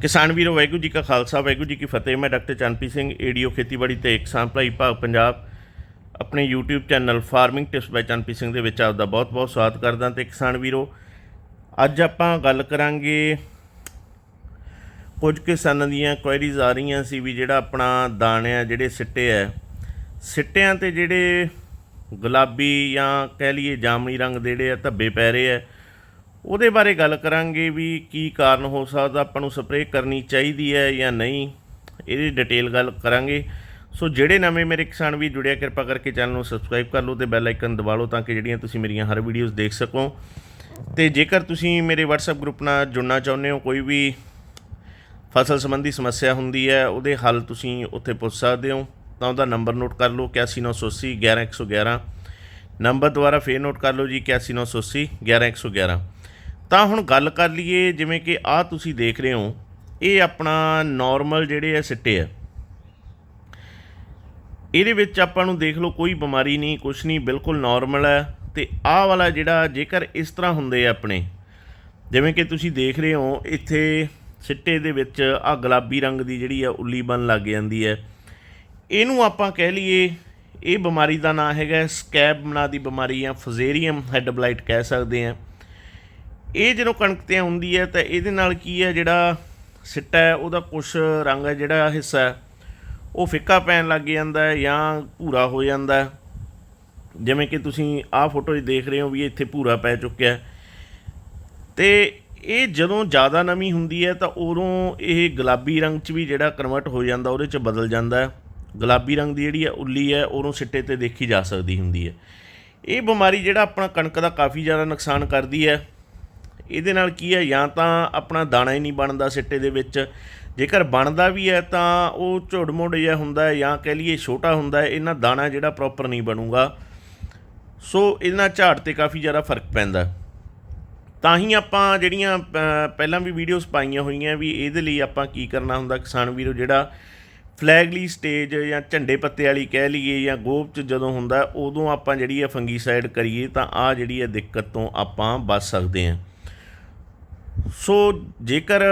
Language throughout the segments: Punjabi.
ਕਿਸਾਨ ਵੀਰੋ, ਵਾਹਿਗੁਰੂ ਜੀ ਕਾ ਖਾਲਸਾ, ਵਾਹਿਗੁਰੂ ਜੀ ਕੀ ਫਤਿਹ। ਮੈਂ ਡਾਕਟਰ ਚੰਨਪੀ ਸਿੰਘ, ਏਡੀਓ ਖੇਤੀਬਾੜੀ ਤੇ ਕਿਸਾਨ ਭਲਾਈ ਭਾਗ ਪੰਜਾਬ। ਆਪਣੇ YouTube channel farming tips by Channpi Singh ਦੇ ਵਿੱਚ ਆਪਦਾ ਬਹੁਤ-ਬਹੁਤ ਸਵਾਗਤ ਕਰਦਾ ਤੇ ਕਿਸਾਨ ਵੀਰੋ, ਅੱਜ ਆਪਾਂ ਗੱਲ ਕਰਾਂਗੇ ਕੁਝ ਕਿਸਾਨਾਂ ਦੀਆਂ ਕੁਐਰੀਜ਼ ਆ ਰਹੀਆਂ ਸੀ ਵੀ ਜਿਹੜਾ ਆਪਣਾ ਦਾਣਿਆਂ, ਜਿਹੜੇ ਸਿੱਟੇ ਆ। ਸਿੱਟਿਆਂ ਤੇ ਜਿਹੜੇ ਗੁਲਾਬੀ ਜਾਂ ਕਹਿ ਲਈਏ ਜਾਮਣੀ ਰੰਗ ਦੇ ਜਿਹੜੇ ਆ, ਧੱਬੇ ਪੈ ਰਹੇ ਆ। ਉਹਦੇ ਬਾਰੇ ਗੱਲ ਕਰਾਂਗੇ ਵੀ ਕੀ ਕਾਰਨ ਹੋ ਸਕਦਾ, ਆਪਾਂ ਨੂੰ ਸਪਰੇਅ ਕਰਨੀ ਚਾਹੀਦੀ ਹੈ ਜਾਂ ਨਹੀਂ, ਇਹਦੀ ਡਿਟੇਲ ਗੱਲ ਕਰਾਂਗੇ। ਸੋ ਜਿਹੜੇ ਨਵੇਂ ਮੇਰੇ ਕਿਸਾਨ ਵੀ ਜੁੜਿਆ, ਕਿਰਪਾ ਕਰਕੇ ਚੈਨਲ ਨੂੰ ਸਬਸਕ੍ਰਾਈਬ ਕਰ ਲਓ ਤੇ ਬੈਲ ਆਈਕਨ ਦਬਾ ਲਓ ਤਾਂ ਕਿ ਜਿਹੜੀਆਂ ਤੁਸੀਂ ਮੇਰੀਆਂ ਹਰ ਵੀਡੀਓਜ਼ ਦੇਖ ਸਕੋ। ਤੇ ਜੇਕਰ ਤੁਸੀਂ ਮੇਰੇ WhatsApp ਗਰੁੱਪ ਨਾਲ ਜੁੜਨਾ ਚਾਹੁੰਦੇ ਹੋ, ਕੋਈ ਵੀ ਫਸਲ ਸੰਬੰਧੀ ਸਮੱਸਿਆ ਹੁੰਦੀ ਹੈ, ਉਹਦੇ ਹੱਲ ਤੁਸੀਂ ਉੱਥੇ ਪੁੱਛ ਸਕਦੇ ਹੋ, ਤਾਂ ਉਹਦਾ ਨੰਬਰ ਨੋਟ ਕਰ ਲਓ 819880 11111 ਨੰਬਰ ਦੁਬਾਰਾ ਫੇਰ ਨੋਟ ਕਰ ਲਓ ਜੀ 819880 11111 ਤਾਂ ਹੁਣ ਗੱਲ ਕਰ ਲਈਏ ਜਿਵੇਂ ਕਿ ਆਹ ਤੁਸੀਂ ਦੇਖ ਰਹੇ ਹੋ, ਇਹ ਆਪਣਾ ਨਾਰਮਲ ਜਿਹੜੇ ਆ ਸਿੱਟੇ ਆ। ਇਹਦੇ ਵਿੱਚ ਆਪਾਂ ਨੂੰ ਦੇਖ ਲਓ ਕੋਈ ਬਿਮਾਰੀ ਨਹੀਂ, ਕੁਛ ਨਹੀਂ, ਬਿਲਕੁਲ ਨਾਰਮਲ ਹੈ ਤੇ ਆਹ ਵਾਲਾ ਜਿਹੜਾ ਜੇਕਰ ਇਸ ਤਰ੍ਹਾਂ ਹੁੰਦੇ ਆ ਆਪਣੇ, ਜਿਵੇਂ ਕਿ ਤੁਸੀਂ ਦੇਖ ਰਹੇ ਹੋ, ਇੱਥੇ ਸਿੱਟੇ ਦੇ ਵਿੱਚ ਆ ਗੁਲਾਬੀ ਰੰਗ ਦੀ ਜਿਹੜੀ ਆ ਉੱਲੀ ਬਣ ਲੱਗ ਜਾਂਦੀ ਹੈ ਇਹਨੂੰ ਆਪਾਂ ਕਹਿ ਲਈਏ, ਇਹ ਬਿਮਾਰੀ ਦਾ ਨਾਮ ਹੈਗਾ ਸਕੈਬ ਨਾਂ ਦੀ ਬਿਮਾਰੀ ਆ ਫਜ਼ੇਰੀਅਮ ਹੈਡਬਲਾਈਟ ਕਹਿ ਸਕਦੇ ਆ। ਇਹ ਜਦੋਂ ਕਣਕ ਤੇ ਆਉਂਦੀ ਹੈ ਤਾਂ ਇਹਦੇ ਨਾਲ ਕੀ ਹੈ ਜਿਹੜਾ ਸਿੱਟਾ ਹੈ ਉਹਦਾ ਕੁਛ ਰੰਗ ਹੈ ਜਿਹੜਾ ਹਿੱਸਾ ਹੈ, ਉਹ ਫਿੱਕਾ ਪੈਣ ਲੱਗ ਜਾਂਦਾ ਹੈ ਜਾਂ ਭੂਰਾ ਹੋ ਜਾਂਦਾ ਹੈ। ਜਿਵੇਂ ਕਿ ਤੁਸੀਂ ਆਹ ਫੋਟੋ 'ਚ ਦੇਖ ਰਹੇ ਹੋ ਵੀ ਇੱਥੇ ਭੂਰਾ ਪੈ ਚੁੱਕਿਆ ਹੈ। ਤੇ ਇਹ ਜਦੋਂ ਜ਼ਿਆਦਾ ਨਮੀ ਹੁੰਦੀ ਹੈ ਤਾਂ ਉਦੋਂ ਇਹ ਗੁਲਾਬੀ ਰੰਗ 'ਚ ਵੀ ਜਿਹੜਾ ਕਨਵਰਟ ਹੋ ਜਾਂਦਾ ਉਹਦੇ 'ਚ ਬਦਲ ਜਾਂਦਾ ਹੈ ਗੁਲਾਬੀ ਰੰਗ ਦੀ ਜਿਹੜੀ ਹੈ ਉੱਲੀ ਹੈ ਉਦੋਂ ਸਿੱਟੇ ਤੇ ਦੇਖੀ ਜਾ ਸਕਦੀ ਹੁੰਦੀ ਹੈ ਇਹ ਬਿਮਾਰੀ ਜਿਹੜਾ ਆਪਣਾ ਕਣਕ ਦਾ ਕਾਫੀ ਜ਼ਿਆਦਾ ਨੁਕਸਾਨ ਕਰਦੀ ਹੈ ਇਹਦੇ ਨਾਲ ਕੀ ਹੈ, ਜਾਂ ਤਾਂ ਆਪਣਾ ਦਾਣਾ ਹੀ ਨਹੀਂ ਬਣਦਾ ਸਿੱਟੇ ਦੇ ਵਿੱਚ। ਜੇਕਰ ਬਣਦਾ ਵੀ ਹੈ ਤਾਂ ਉਹ ਝੁੜ-ਮੁੜ ਜਿਹਾ ਹੁੰਦਾ ਹੈ, ਜਾਂ ਕਹਿ ਲਈਏ ਛੋਟਾ ਹੁੰਦਾ ਹੈ, ਇਹਨਾਂ ਦਾਣਾ ਜਿਹੜਾ ਪ੍ਰੋਪਰ ਨਹੀਂ ਬਣੂਗਾ। ਸੋ ਇਹਨਾਂ ਝਾੜ ਤੇ ਕਾਫੀ ਜ਼ਿਆਦਾ ਫ਼ਰਕ ਪੈਂਦਾ। ਤਾਂ ਹੀ ਆਪਾਂ ਜਿਹੜੀਆਂ ਪਹਿਲਾਂ ਵੀ ਵੀਡੀਓਜ਼ ਪਾਈਆਂ ਹੋਈਆਂ ਵੀ ਇਹਦੇ ਲਈ ਆਪਾਂ ਕੀ ਕਰਨਾ ਹੁੰਦਾ ਕਿਸਾਨ ਵੀਰੋ, ਜਿਹੜਾ ਫਲੈਗਲੀ ਸਟੇਜ ਜਾਂ ਝੰਡੇ ਪੱਤੇ ਵਾਲੀ ਕਹਿ ਲਈਏ ਜਾਂ ਗੋਭ ਚ ਜਦੋਂ ਹੁੰਦਾ, ਉਦੋਂ ਆਪਾਂ ਜਿਹੜੀ ਹੈ ਫੰਗੀਸਾਈਡ ਕਰੀਏ ਤਾਂ ਆ ਜਿਹੜੀ ਹੈ ਦਿੱਕਤ ਤੋਂ ਆਪਾਂ ਬਚ ਸਕਦੇ ਹਾਂ। ਸੋ ਜੇਕਰ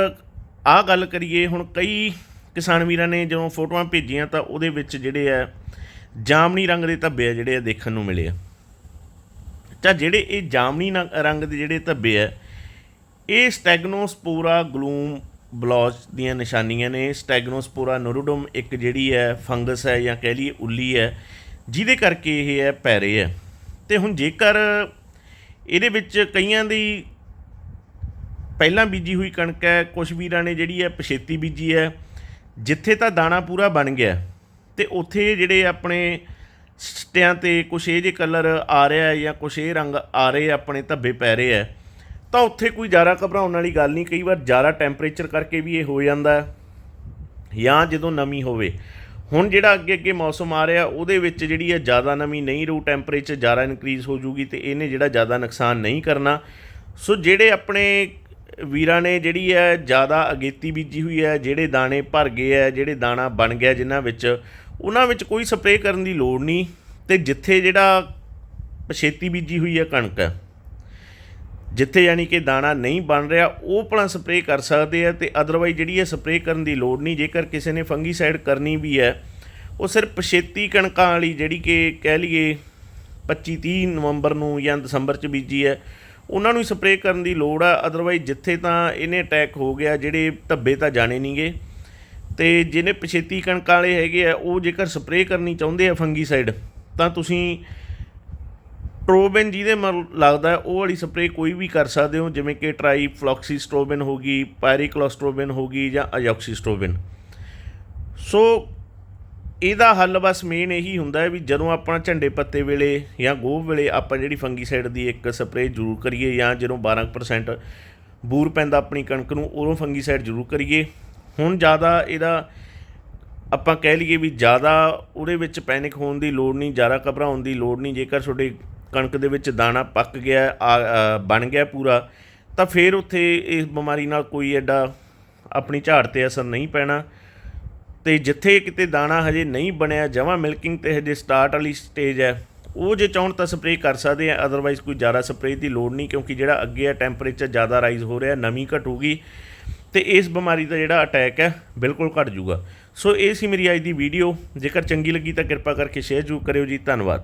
ਆਹ ਗੱਲ ਕਰੀਏ, ਹੁਣ ਕਈ ਕਿਸਾਨ ਵੀਰਾਂ ਨੇ ਜਦੋਂ ਫੋਟੋਆਂ ਭੇਜੀਆਂ ਤਾਂ ਉਹਦੇ ਵਿੱਚ ਜਿਹੜੇ ਆ ਜਾਮਨੀ ਰੰਗ ਦੇ ਧੱਬੇ ਆ ਜਿਹੜੇ ਆ ਦੇਖਣ ਨੂੰ ਮਿਲੇ ਆ। ਤਾਂ ਜਿਹੜੇ ਇਹ ਜਾਮਣੀ ਰੰਗ ਦੇ ਜਿਹੜੇ ਧੱਬੇ ਆ, ਇਹ ਸਟੈਗਨੋਸਪੋਰਾ ਗਲੂਮ ਬਲੌਚ ਦੀਆਂ ਨਿਸ਼ਾਨੀਆਂ ਨੇ। ਸਟੈਗਨੋਸਪੋਰਾ ਨੋਰੋਡਮ ਇੱਕ ਜਿਹੜੀ ਹੈ ਫੰਗਸ ਹੈ ਜਾਂ ਕਹਿ ਲਈਏ ਉੱਲੀ ਹੈ, ਜਿਹਦੇ ਕਰਕੇ ਇਹ ਹੈ ਪੈ ਰਹੇ ਹੈ ਤੇ ਹੁਣ ਜੇਕਰ ਇਹਦੇ ਵਿੱਚ ਕਈਆਂ ਦੀ ਪਹਿਲਾਂ ਬੀਜੀ ਹੋਈ ਕਣਕ ਹੈ ਕੁਝ ਵੀਰਾਂ ਨੇ ਜਿਹੜੀ ਹੈ ਪਛੇਤੀ ਬੀਜੀ ਹੈ। ਜਿੱਥੇ ਤਾਂ ਦਾਣਾ ਪੂਰਾ ਬਣ ਗਿਆ ਤੇ ਉੱਥੇ ਜਿਹੜੇ ਆਪਣੇ ਸਟਿਆਂ ਤੇ ਕੁਛ ਇਹ ਜੇ ਕਲਰ ਆ ਰਿਹਾ ਹੈ ਜਾਂ ਕੁਛ ਇਹ ਰੰਗ ਆ ਰਹੇ ਆਪਣੇ ਧੱਬੇ ਪੈ ਰਹੇ ਹੈ, ਤਾਂ ਉੱਥੇ ਕੋਈ ਜ਼ਿਆਦਾ ਘਬਰਾਉਣ ਵਾਲੀ ਗੱਲ ਨਹੀਂ। ਕਈ ਵਾਰ ਜ਼ਿਆਦਾ ਟੈਂਪਰੇਚਰ ਕਰਕੇ ਵੀ ਇਹ ਹੋ ਜਾਂਦਾ ਜਾਂ ਜਦੋਂ ਨਮੀ ਹੋਵੇ। ਹੁਣ ਜਿਹੜਾ ਅੱਗੇ ਅੱਗੇ ਮੌਸਮ ਆ ਰਿਹਾ, ਉਹਦੇ ਵਿੱਚ ਜਿਹੜੀ ਹੈ ਜ਼ਿਆਦਾ ਨਮੀ ਨਹੀਂ ਰਹੂ ਟੈਂਪਰੇਚਰ ਜ਼ਿਆਦਾ ਇਨਕਰੀਜ਼ ਹੋ ਜੂਗੀ ਤੇ ਇਹਨੇ ਜਿਹੜਾ ਜ਼ਿਆਦਾ ਨੁਕਸਾਨ ਨਹੀਂ ਕਰਨਾ। ਸੋ ਜਿਹੜੇ ਆਪਣੇ ਵੀਰਾਂ ਨੇ ਜਿਹੜੀ ਹੈ ਜ਼ਿਆਦਾ ਅਗੇਤੀ ਬੀਜੀ ਹੋਈ ਹੈ, ਜਿਹੜੇ ਦਾਣੇ ਭਰ ਗਏ ਹੈ, ਜਿਹੜੇ ਦਾਣਾ ਬਣ ਗਿਆ ਜਿਨ੍ਹਾਂ ਵਿੱਚ, ਉਹਨਾਂ ਵਿੱਚ ਕੋਈ ਸਪਰੇਅ ਕਰਨ ਦੀ ਲੋੜ ਨਹੀਂ ਤੇ ਜਿੱਥੇ ਜਿਹੜਾ ਪਛੇਤੀ ਬੀਜੀ ਹੋਈ ਹੈ ਕਣਕ, ਜਿੱਥੇ ਯਾਨੀ ਕਿ ਦਾਣਾ ਨਹੀਂ ਬਣ ਰਿਹਾ, ਉਹ ਭਲਾ ਸਪਰੇਅ ਕਰ ਸਕਦੇ ਆ ਤੇ ਅਦਰਵਾਈਜ਼ ਜਿਹੜੀ ਹੈ ਸਪਰੇਅ ਕਰਨ ਦੀ ਲੋੜ ਨਹੀਂ, ਜੇਕਰ ਕਿਸੇ ਨੇ ਫੰਗੀਸਾਈਡ ਕਰਨੀ ਵੀ ਹੈ, ਉਹ ਸਿਰਫ ਪਛੇਤੀ ਕਣਕਾਂ ਵਾਲੀ ਜਿਹੜੀ ਕਿ ਕਹਿ ਲਈਏ 25 30 ਨਵੰਬਰ ਨੂੰ ਜਾਂ ਦਸੰਬਰ ਚ ਬੀਜੀ ਹੈ ਉਹਨਾਂ ਨੂੰ ਸਪਰੇਅ ਕਰਨ ਦੀ ਲੋੜ ਆ ਅਦਰਵਾਈਜ਼ ਜਿੱਥੇ ਤਾਂ ਇਹਨੇ ਅਟੈਕ ਹੋ ਗਿਆ, ਜਿਹੜੇ ਧੱਬੇ ਤਾਂ ਜਾਣੇ ਨਹੀਂਗੇ ਤੇ ਜਿਹਨੇ ਪਛੇਤੀ ਕਣਕਾਂ ਵਾਲੇ ਹੈਗੇ ਆ, ਉਹ ਜੇਕਰ ਸਪਰੇਅ ਕਰਨੀ ਚਾਹੁੰਦੇ ਆ ਫੰਗੀਸਾਈਡ ਤਾਂ ਤੁਸੀਂ ਟ੍ਰੋਬਨ ਜਿਹਦੇ ਮਰ ਲੱਗਦਾ ਉਹ ਵਾਲੀ ਸਪਰੇਅ ਕੋਈ ਵੀ ਕਰ ਸਕਦੇ ਹੋ, ਜਿਵੇਂ ਕਿ ਟਰਾਈ ਫਲੋਕਸੀਸਟ੍ਰੋਬਨ ਹੋ ਗਈ ਪਾਇਰੀਕਲੋਸਟ੍ਰੋਬਨ ਹੋ ਗਈ ਜਾਂ ਅਜੋਕਸੀਸਟ੍ਰੋਬਨ ਸੋ ਇਹਦਾ ਹੱਲ ਬਸ ਮੇਨ ਇਹੀ ਹੁੰਦਾ ਹੈ ਵੀ ਜਦੋਂ ਆਪਾਂ ਝੰਡੇ ਪੱਤੇ ਵੇਲੇ ਜਾਂ ਗੋਭ ਵੇਲੇ ਆਪਾਂ ਜਿਹੜੀ ਫੰਗੀਸਾਈਡ ਦੀ ਇੱਕ ਸਪਰੇਅ ਜ਼ਰੂਰ ਕਰੀਏ ਜਾਂ ਜਦੋਂ 12% ਬੂਰ ਪੈਂਦਾ ਆਪਣੀ ਕਣਕ ਨੂੰ, ਉਦੋਂ ਫੰਗੀਸਾਈਡ ਜ਼ਰੂਰ ਕਰੀਏ। ਹੁਣ ਜ਼ਿਆਦਾ ਇਹਦਾ ਆਪਾਂ ਕਹਿ ਲਈਏ ਵੀ ਜ਼ਿਆਦਾ ਉਹਦੇ ਵਿੱਚ ਪੈਨਿਕ ਹੋਣ ਦੀ ਲੋੜ ਨਹੀਂ, ਜ਼ਿਆਦਾ ਘਬਰਾਉਣ ਦੀ ਲੋੜ ਨਹੀਂ। ਜੇਕਰ ਤੁਹਾਡੇ ਕਣਕ ਦੇ ਵਿੱਚ ਦਾਣਾ ਪੱਕ ਗਿਆ, ਆ- ਬਣ ਗਿਆ ਪੂਰਾ, ਤਾਂ ਫਿਰ ਉੱਥੇ ਇਸ ਬਿਮਾਰੀ ਨਾਲ ਕੋਈ ਐਡਾ ਆਪਣੀ ਝਾੜ ਤੇ ਅਸਰ ਨਹੀਂ ਪੈਣਾ। ਤੇ ਜਿੱਥੇ ਕਿਤੇ ਦਾਣਾ ਹਜੇ ਨਹੀਂ ਬਣਿਆ, ਜਮਾਂ ਮਿਲਕਿੰਗ ਤੇ ਹਜੇ ਸਟਾਰਟ ਵਾਲੀ ਸਟੇਜ ਹੈ। ਉਹ ਜੇ ਚਾਹਣ ਤਾਂ ਸਪਰੇਅ ਕਰ ਸਕਦੇ ਆ ਅਦਰਵਾਈਜ਼ ਕੋਈ ਜ਼ਿਆਦਾ ਸਪਰੇਅ ਦੀ ਲੋੜ ਨਹੀਂ, ਕਿਉਂਕਿ ਜਿਹੜਾ ਅੱਗੇ ਆ ਟੈਂਪਰੇਚਰ ਜ਼ਿਆਦਾ ਰਾਈਜ਼ ਹੋ ਰਿਹਾ, ਨਮੀ ਘਟੂਗੀ ਤੇ ਇਸ ਬਿਮਾਰੀ ਦਾ ਜਿਹੜਾ ਅਟੈਕ ਹੈ, ਬਿਲਕੁਲ ਘਟ ਜੂਗਾ ਸੋ ਇਹ ਸੀ ਮੇਰੀ ਅੱਜ ਦੀ ਵੀਡੀਓ ਜੇਕਰ ਚੰਗੀ ਲੱਗੀ ਤਾਂ ਕਿਰਪਾ ਕਰਕੇ ਸ਼ੇਅਰ ਜ਼ਰੂਰ ਕਰਿਓ ਜੀ। ਧੰਨਵਾਦ।